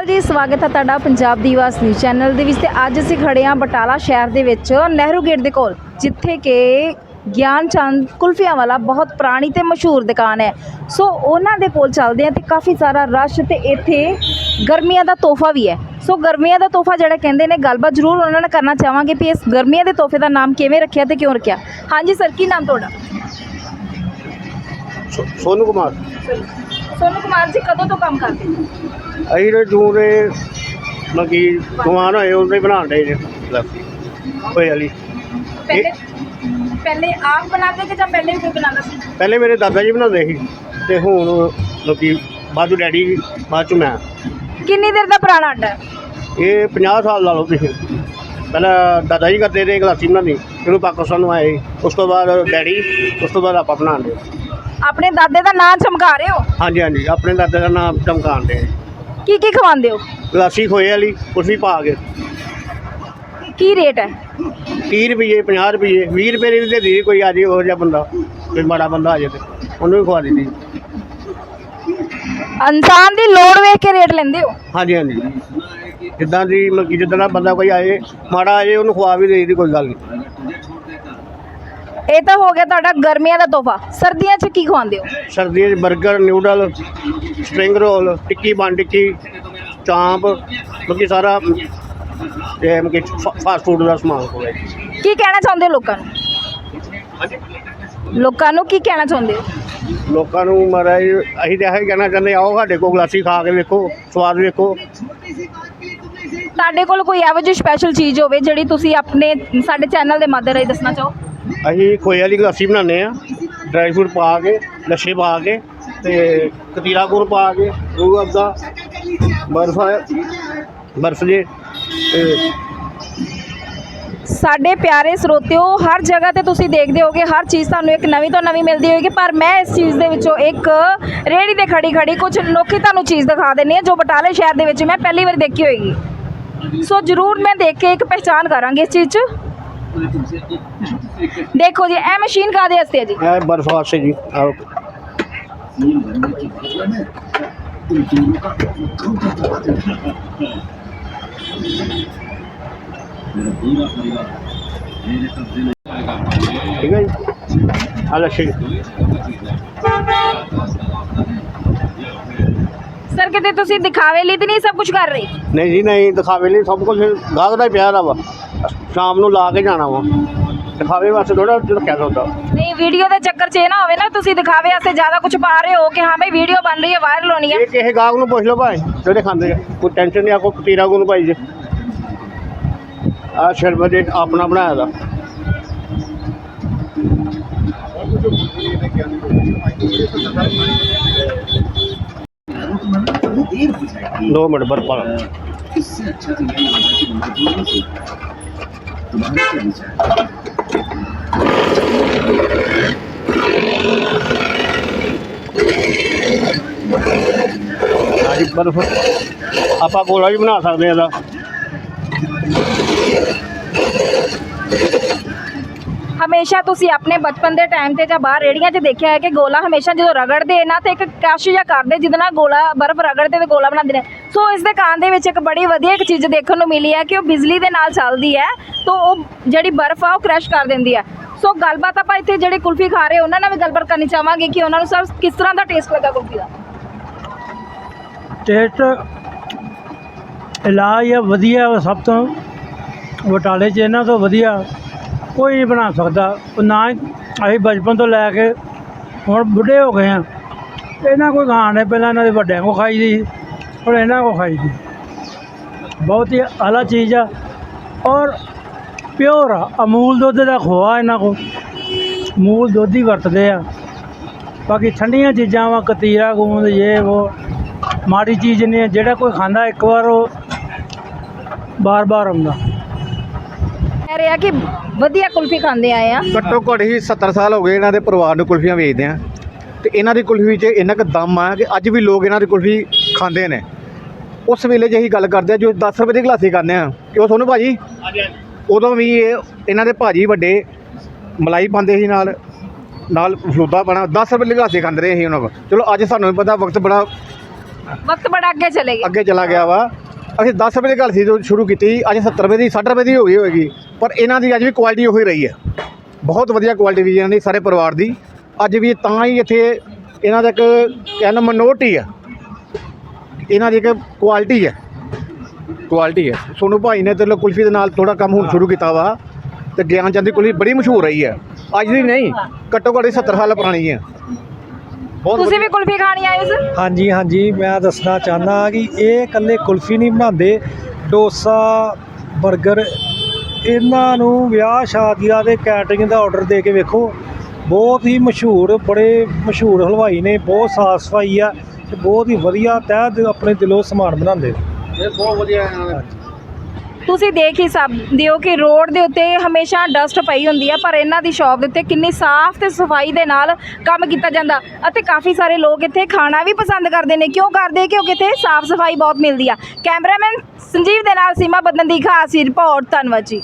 ਅਕਾਲ ਜੀ ਸਵਾਗਤ ਹੈ ਤੁਹਾਡਾ ਪੰਜਾਬ ਦੀ ਆਵਾਜ਼ ਨਿਊਜ਼ ਚੈਨਲ ਦੇ ਵਿੱਚ ਤੇ ਅੱਜ ਅਸੀਂ ਖੜੇ ਹਾਂ ਬਟਾਲਾ ਸ਼ਹਿਰ ਦੇ ਵਿੱਚ ਨਹਿਰੂ ਗੇਟ ਦੇ ਕੋਲ ਜਿੱਥੇ ਕਿ ਗਿਆਨ ਚੰਦ ਕੁਲਫੀਆਂ ਵਾਲਾ ਬਹੁਤ ਪੁਰਾਣੀ ਤੇ ਮਸ਼ਹੂਰ ਦੁਕਾਨ ਹੈ। ਸੋ ਉਹਨਾਂ ਦੇ ਕੋਲ ਚੱਲਦੇ ਹਾਂ ਤੇ ਕਾਫੀ ਸਾਰਾ ਰਸ਼ ਤੇ ਇੱਥੇ ਗਰਮੀਆਂ ਦਾ ਤੋਹਫਾ ਵੀ ਹੈ। ਸੋ ਗਰਮੀਆਂ ਦਾ ਤੋਹਫਾ ਜਿਹੜਾ ਕਹਿੰਦੇ ਨੇ ਗੱਲਬਾਤ ਜ਼ਰੂਰ ਉਹਨਾਂ ਨਾਲ ਕਰਨਾ ਚਾਹਾਂਗੇ ਵੀ ਇਸ ਗਰਮੀਆਂ ਦੇ ਤੋਹਫੇ ਦਾ ਨਾਮ ਕਿਵੇਂ ਰੱਖਿਆ ਤੇ ਕਿਉਂ ਰੱਖਿਆ। ਹਾਂਜੀ ਸਰ ਕੀ ਨਾਮ ਤੁਹਾਡਾ? ਸੋਨੂ ਕੁਮਾਰ। ਸੋਨੂ ਕੁਮਾਰ ਜੀ ਕਦੋਂ ਤੋਂ ਕੰਮ ਕਰਦੇ? ਹੋ ਅਸੀਂ ਤੇ ਜੂਨ ਦੇ ਮਗੀ ਜਵਾਨ ਹੋਏ ਉਹਦੇ ਬਣਾਉਣ ਦੇ ਜੇ। ਲੱਸੀ ਵਾਲੀ। ਪਹਿਲੇ ਪਹਿਲੇ ਆਪ ਬਣਾਉਂਦੇ ਕਿ ਜਾਂ ਪਹਿਲੇ ਵੀ ਕੋਈ ਬਣਾਉਂਦਾ ਸੀ? ਪਹਿਲੇ ਮੇਰੇ ਦਾਦਾ ਜੀ ਬਣਾਉਂਦੇ ਸੀ ਤੇ ਹੁਣ ਮਗੀ ਬਾਜੂ ਡੈਡੀ ਬਾਅਦ ਚ ਮੈਂ। ਕਿੰਨੀ ਦੇਰ ਦਾ ਪੁਰਾਣਾ ਅੱਡਾ ਹੈ? ਇਹ 50 ਸਾਲ ਲਾ ਲਓ ਤੁਸੀਂ ਪਹਿਲਾਂ ਦਾਦਾ ਜੀ ਕਰਦੇ ਤੇ ਗਲਾਸੀ ਬਣਾਉਂਦੀ। ਇਹਨੂੰ ਪਾਕਿਸਤਾਨ ਨੂੰ ਆਏ ਉਸ ਤੋਂ ਬਾਅਦ ਡੈਡੀ ਉਸ ਤੋਂ ਬਾਅਦ ਆਪਾਂ ਬਣਾਉਂਦੇ। ਆਪਣੇ ਦਾਦੇ ਦਾ ਨਾਂ ਚਮਕਾ ਰਹੇ ਹੋ? ਹਾਂਜੀ ਹਾਂਜੀ ਆਪਣੇ ਦਾਦੇ ਦਾ ਨਾਮ ਚਮਕਾਉਣ ਦੇ। ਕੀ ਕੀ ਖਵਾਉਂਦੇ ਹੋ? ਗਲਾਸੀ ਖੋਏ ਵਾਲੀ ਕੁਰਸੀ ਪਾ ਕੇ। ਕੀ ਰੇਟ ਹੈ? 30 ਰੁਪਏ 50 ਰੁਪਏ 20 ਰੁਪਏ ਦੀ ਵੀ ਦੇ ਦੀ ਕੋਈ ਆ ਜੇ ਉਹ ਜਿਹਾ ਬੰਦਾ ਕੋਈ ਮਾੜਾ ਬੰਦਾ ਆ ਜੇ ਤੇ ਉਹਨੂੰ ਵੀ ਖਵਾ ਦਿੱਤੀ ਇਨਸਾਨ ਦੀ ਲੋੜ ਵੇਖ ਕੇ ਰੇਟ ਲੈਂਦੇ ਹੋ? ਹਾਂਜੀ ਹਾਂਜੀ। ਜਿੱਦਾਂ ਦੀ ਮਤਲਬ ਕਿ ਜਿੱਦਾਂ ਦਾ ਬੰਦਾ ਕੋਈ ਆਏ ਮਾੜਾ ਆਏ ਉਹਨੂੰ ਖਵਾ ਵੀ ਦੇਈ ਦੀ ਕੋਈ ਗੱਲ ਨਹੀਂ ਇਹ ਤਾਂ ਹੋ ਗਿਆ ਤੁਹਾਡਾ ਗਰਮੀਆਂ ਦਾ ਤੋਹਫਾ। ਸਰਦੀਆਂ 'ਚ ਕੀ ਖਵਾਉਂਦੇ ਹੋ? ਸਰਦੀਆਂ 'ਚ 버ਗਰ noodle spring roll tikki bun tikki chaap ਮਤਲਬ ਕਿ ਸਾਰਾ ਇਹ ਕਿ ਫਾਸਟ ਫੂਡ ਦਾ ਸਮਾਨ ਹੋਵੇ ਕੀ ਕਹਿਣਾ ਚਾਹੁੰਦੇ ਹੋ ਲੋਕਾਂ ਨੂੰ? ਲੋਕਾਂ ਨੂੰ ਕੀ ਕਹਿਣਾ ਚਾਹੁੰਦੇ ਹੋ? ਲੋਕਾਂ ਨੂੰ ਮਹਾਰਾਜ ਅਸੀਂ ਤਾਂ ਇਹੀ ਕਹਿਣਾ ਚਾਹੁੰਦੇ ਆਓ ਸਾਡੇ ਕੋਲ ਗਲਾਸੀ ਖਾ ਕੇ ਵੇਖੋ ਸਵਾਦ ਵੇਖੋ। ਤੁਹਾਡੇ ਕੋਲ ਕੋਈ ਇਹੋ ਜਿਹੀ ਸਪੈਸ਼ਲ ਚੀਜ਼ ਹੋਵੇ ਜਿਹੜੀ ਤੁਸੀਂ ਆਪਣੇ ਸਾਡੇ ਚੈਨਲ ਦੇ ਮਾਧਿਅਮ ਰਾਹੀਂ ਦੱਸਣਾ ਚਾਹੋ? ਅਸੀਂ ਖੋਏ ਵਾਲੀ ਗਲਾਸੀ ਬਣਾਉਂਦੇ ਆ ਡਰਾਈ ਫਰੂਟ ਪਾ ਕੇ, ਲੱਛੇ ਪਾ ਕੇ ਤੇ ਕਤੀਰਾ ਗੁੜ ਪਾ ਕੇ ਰੂਹ ਅਫਜ਼ਾ ਬਰਫ ਬਰਫ ਜੇ ਤੇ ਸਾਡੇ ਪਿਆਰੇ ਸਰੋਤਿਓ, ਹਰ ਜਗ੍ਹਾ ਤੇ ਤੁਸੀਂ ਦੇਖਦੇ ਹੋਗੇ, ਹਰ ਚੀਜ਼ ਤੁਹਾਨੂੰ ਇੱਕ ਨਵੀਂ ਤੋਂ ਨਵੀਂ ਮਿਲਦੀ ਹੋਏਗੀ, ਪਰ ਮੈਂ ਇਸ ਚੀਜ਼ ਦੇ ਵਿੱਚੋਂ ਇੱਕ ਰੇੜੀ ਤੇ ਖੜੀ ਖੜੀ ਕੁਝ ਅਨੋਖੀ ਤੁਹਾਨੂੰ ਚੀਜ਼ ਦਿਖਾ ਦਿੰਨੀ ਆ ਜੋ ਬਟਾਲੇ ਸ਼ਹਿਰ ਦੇ ਵਿੱਚ ਮੈਂ ਪਹਿਲੀ ਵਾਰ ਦੇਖੀ ਹੋਏਗੀ। ਸੋ ਜਰੂਰ ਮੈਂ ਦੇਖ ਕੇ ਇੱਕ ਪਹਿਚਾਨ ਕਰਾਂਗੀ ਇਸ ਚੀਜ਼ 'ਚ। ਦੇਖੋ ਜੀ ਇਹ ਮਸ਼ੀਨ ਜੀ? ਇਹ ਬਰਫ ਵਾਸਤੇ ਜੀ ਆਓ। ਠੀਕ ਹੈ ਜੀ। ਆ ਲੱਛੇ ਸਰ ਕਿਤੇ ਤੁਸੀਂ ਦਿਖਾਵੇ ਲਈ ਤੇ ਨਹੀਂ ਸਭ ਕੁਝ ਕਰ ਰਹੇ? ਨਹੀਂ ਜੀ ਨਹੀਂ ਦਿਖਾਵੇ ਲਈ ਸਭ ਕੁਝ ਗਾਹਕ ਦਾ ਹੀ ਪਿਆ ਦਾ ਵਾ। ਸ਼ਾਮ ਨੂੰ ਲਾ ਕੇ ਜਾਣਾ ਵਾ। ਦਿਖਾਵੇ ਵਾਸਤੇ ਥੋੜਾ ਰੱਖਿਆ ਦਾ ਹੁੰਦਾ ਨਹੀਂ ਵੀਡੀਓ ਦੇ ਚੱਕਰ 'ਚ ਇਹ ਨਾ ਹੋਵੇ ਨਾ ਤੁਸੀਂ ਦਿਖਾਵੇ ਵਾਸਤੇ ਜ਼ਿਆਦਾ ਕੁਝ ਪਾ ਰਹੇ ਹੋ ਕਿ ਹਾਂ ਬਈ ਵੀਡੀਓ ਬਣ ਰਹੀ ਹੈ ਵਾਇਰਲ ਹੋਣੀ ਹੈ। ਇਹ ਕਿਸੇ ਗਾਹਕ ਨੂੰ ਪੁੱਛ ਲਓ ਭਾਈ ਜਿਹੜੇ ਖਾਂਦੇ ਆ। ਕੋਈ ਟੈਨਸ਼ਨ ਨਹੀਂ ਆ ਕੋਈ ਕਤੀਰਾ ਗੁਣ ਭਾਈ ਜੀ। ਆ ਸ਼ਰਬਤ ਇਹ ਆਪਣਾ ਬਣਾਇਆ ਦਾ। ਦੋ ਮਿੰਟ ਬਰਫ ਪਾ ਲਓ। ਬਰਫ ਆਪਾਂ ਗੋਲਾ ਵੀ ਬਣਾ ਸਕਦੇ ਆ ਇਹਦਾ ਹਮੇਸ਼ਾ ਤੁਸੀਂ ਆਪਣੇ ਬਚਪਨ ਦੇ ਟਾਈਮ ਤੇ ਜਾਂ ਬਾਹਰ ਰੇੜੀਆਂ 'ਚ ਦੇਖਿਆ ਹੈ ਕਿ ਗੋਲਾ ਹਮੇਸ਼ਾ ਜਦੋਂ ਰਗੜਦੇ ਨਾ ਤੇ ਇੱਕ ਕਸ਼ ਜਾਂ ਕਰਦੇ, ਜਿਹਦੇ ਨਾਲ ਗੋਲਾ ਬਰਫ਼ ਰਗੜਦੇ ਤੇ ਗੋਲਾ ਬਣਾਉਂਦੇ ਨੇ ਸੋ ਇਸ ਦੁਕਾਨ ਦੇ ਵਿੱਚ ਇੱਕ ਬੜੀ ਵਧੀਆ ਇੱਕ ਚੀਜ਼ ਦੇਖਣ ਨੂੰ ਮਿਲੀ ਹੈ ਕਿ ਉਹ ਬਿਜਲੀ ਦੇ ਨਾਲ ਚੱਲਦੀ ਹੈ, ਤੋਂ ਉਹ ਜਿਹੜੀ ਬਰਫ਼ ਆ, ਉਹ ਕ੍ਰਸ਼ ਕਰ ਦਿੰਦੀ ਹੈ। ਸੋ ਗੱਲਬਾਤ ਆਪਾਂ ਇੱਥੇ ਜਿਹੜੇ ਕੁਲਫੀ ਖਾ ਰਹੇ ਉਹਨਾਂ ਨਾਲ ਵੀ ਗੱਲਬਾਤ ਕਰਨੀ ਚਾਹਾਂਗੇ ਕਿ ਉਹਨਾਂ ਨੂੰ ਸਰ ਕਿਸ ਤਰ੍ਹਾਂ ਦਾ ਟੇਸਟ ਲੱਗਾ ਕੁਲਫੀ ਦਾ? ਟੇਸਟ ਇਲਾਜ ਆ, ਵਧੀਆ ਵਾ ਸਭ ਤੋਂ। ਬਟਾਲੇ 'ਚ ਇਹਨਾਂ ਤੋਂ ਵਧੀਆ ਕੋਈ ਨਹੀਂ ਬਣਾ ਸਕਦਾ। ਉਹ ਨਾ ਹੀ ਅਸੀਂ ਬਚਪਨ ਤੋਂ ਲੈ ਕੇ ਹੁਣ ਬੁੱਢੇ ਹੋ ਗਏ ਆ। ਇਹਨਾਂ ਕੋਈ ਖਾਣ ਨੇ ਪਹਿਲਾਂ ਇਹਨਾਂ ਦੇ ਵੱਡਿਆਂ ਕੋ ਖਾਈ ਦੀ ਹੁਣ ਇਹਨਾਂ ਕੋ ਖਾਈ ਦੀ ਬਹੁਤ ਹੀ ਆਲਾ ਚੀਜ਼ ਆ ਔਰ ਪਿਓਰ ਆ ਅਮੂਲ ਦੁੱਧ ਦਾ ਖੋਆ ਇਹਨਾਂ ਕੋ ਮੂਲ ਦੁੱਧ ਹੀ ਵਰਤਦੇ ਆ ਬਾਕੀ ਠੰਡੀਆਂ ਚੀਜ਼ਾਂ ਵਾ ਕਤੀਰਾ ਗੂੰਦ ਇਹ ਉਹ ਮਾੜੀ ਚੀਜ਼ ਨਹੀਂ ਹੈ ਜਿਹੜਾ ਕੋਈ ਖਾਂਦਾ ਇੱਕ ਵਾਰ ਉਹ ਬਾਰ-ਬਾਰ ਆਉਂਦਾ ਕਹਿ ਰਿਹਾ ਕਿ ਵਧੀਆ ਕੁਲਫੀ ਖਾਂਦੇ ਆਏ ਆ ਘੱਟੋ ਘੱਟ ਹੀ 70 ਸਾਲ ਹੋ ਗਏ ਇਹਨਾਂ ਦੇ ਪਰਿਵਾਰ ਨੂੰ ਕੁਲਫੀਆਂ ਵੇਚਦੇ ਆ ਤੇ ਇਹਨਾਂ ਦੀ ਕੁਲਫੀ 'ਚ ਇੰਨਾ ਕੁ ਦਮ ਆ ਕਿ ਅੱਜ ਵੀ ਲੋਕ ਇਹਨਾਂ ਦੀ ਕੁਲਫੀ ਖਾਂਦੇ ਨੇ ਉਸ ਵੇਲੇ ਜੇ ਅਸੀਂ ਗੱਲ ਕਰਦੇ ਆ ਜੋ 10 ਰੁਪਏ ਦੀ ਗਲਾਸੀ ਖਾਂਦੇ ਆ ਕਿਉਂ ਤੁਹਾਨੂੰ ਭਾਜੀ ਉਦੋਂ ਵੀ ਇਹ ਇਹਨਾਂ ਦੇ ਭਾਜੀ ਵੱਡੇ ਮਲਾਈ ਪਾਉਂਦੇ ਸੀ ਨਾਲ ਨਾਲ ਫਲੂਦਾ ਪਾਣਾ 10 ਰੁਪਏ ਦੀ ਗਲਾਸੀ ਖਾਂਦੇ ਰਹੇ ਸੀ ਉਹਨਾਂ ਕੋਲ। ਚਲੋ ਅੱਜ ਸਾਨੂੰ ਵੀ ਪਤਾ ਵਕਤ ਬੜਾ ਵਕਤ ਬੜਾ ਅੱਗੇ ਚਲੇ ਗਏ ਅੱਗੇ ਚਲਾ ਗਿਆ ਵਾ। ਅਸੀਂ 10 ਰੁਪਏ ਦੀ ਗੱਲ ਸੀ ਜੋ ਸ਼ੁਰੂ ਕੀਤੀ ਅੱਜ 70 ਰੁਪਏ ਦੀ 60 ਰੁਪਏ ਦੀ ਹੋ ਗਈ ਹੋਏਗੀ। ਪਰ ਇਹਨਾਂ ਦੀ ਅੱਜ ਵੀ ਕੁਆਲਿਟੀ ਉਹੀ ਰਹੀ ਹੈ। ਬਹੁਤ ਵਧੀਆ ਕੁਆਲਿਟੀ ਦੀ ਇਹਨਾਂ ਦੀ ਸਾਰੇ ਪਰਿਵਾਰ ਦੀ। ਅੱਜ ਵੀ ਤਾਂ ਹੀ ਇੱਥੇ ਇਹਨਾਂ ਦਾ ਇੱਕ ਕਹਿਣਾ ਮਨੋਰਟੀ ਆ। ਇਹਨਾਂ ਦੀ ਇੱਕ ਕੁਆਲਿਟੀ ਹੈ। ਕੁਆਲਿਟੀ ਹੈ। ਸੋਨੂ ਭਾਈ ਨੇ ਤੇ ਕੁਲਫੀ ਦੇ ਨਾਲ ਥੋੜਾ ਕੰਮ ਹੁਣ ਸ਼ੁਰੂ ਕੀਤਾ ਵਾ ਤੇ ਗਿਆਨ ਚੰਦ ਦੀ ਕੁਲਫੀ ਬੜੀ ਮਸ਼ਹੂਰ ਰਹੀ ਹੈ। ਅੱਜ ਦੀ ਨਹੀਂ ਘੱਟੋ ਘੱਟ 70 ਸਾਲ ਪੁਰਾਣੀ ਹੈ। ਤੁਸੀਂ ਵੀ ਕੁਲਫੀ ਖਾਣੀ ਆਏ ਸੀ? ਹਾਂਜੀ ਹਾਂਜੀ ਮੈਂ ਦੱਸਣਾ ਚਾਹੁੰਦਾ ਕਿ ਇਹ ਇਕੱਲੇ ਕੁਲਫੀ ਨਹੀਂ ਬਣਾਉਂਦੇ। ਡੋਸਾ 버ਗਰ ਇਹਨਾਂ ਨੂੰ ਵਿਆਹ ਸ਼ਾਦੀਆਂ ਦੇ ਕੈਟਰਿੰਗ ਦਾ ਆਰਡਰ ਦੇ ਕੇ ਵੇਖੋ। ਬਹੁਤ ਹੀ ਮਸ਼ਹੂਰ ਬੜੇ ਮਸ਼ਹੂਰ ਹਲਵਾਈ ਨੇ ਬਹੁਤ ਸਾਫ਼ ਸਫ਼ਾਈ ਆ। ਤੇ ਬਹੁਤ ਹੀ ਵਧੀਆ ਤਹਿ ਦਿਲ- ਆਪਣੇ ਦਿਲੋਂ ਸਮਾਨ ਬਣਾਉਂਦੇ ਨੇ। ਇਹ ਬਹੁਤ ਵਧੀਆ ਹੈ ਤੁਸੀਂ ਦੇਖ ਹੀ ਸਕਦੇ ਹੋ ਕਿ ਰੋਡ ਦੇ ਉੱਤੇ ਹਮੇਸ਼ਾ ਡਸਟ ਪਈ ਹੁੰਦੀ ਹੈ ਪਰ ਇਹਨਾਂ ਦੀ ਸ਼ਾਪ ਦੇ ਉੱਤੇ ਕਿੰਨੀ ਸਾਫ਼ ਤੇ ਸਫ਼ਾਈ ਦੇ ਨਾਲ ਕੰਮ ਕੀਤਾ ਜਾਂਦਾ। ਅਤੇ ਕਾਫੀ ਸਾਰੇ ਲੋਕ ਇੱਥੇ ਖਾਣਾ ਵੀ ਪਸੰਦ ਕਰਦੇ ਨੇ। ਕਿਉਂ ਕਰਦੇ? ਕਿਉਂਕਿ ਇੱਥੇ ਸਾਫ਼ ਸਫ਼ਾਈ ਬਹੁਤ ਮਿਲਦੀ ਆ। ਕੈਮਰਾਮੈਨ ਸੰਜੀਵ ਦੇ ਨਾਲ ਸੀਮਾ ਬੱਦਨ ਦੀ ਖਾਸ ਰਿਪੋਰਟ। ਧੰਨਵਾਦ ਜੀ।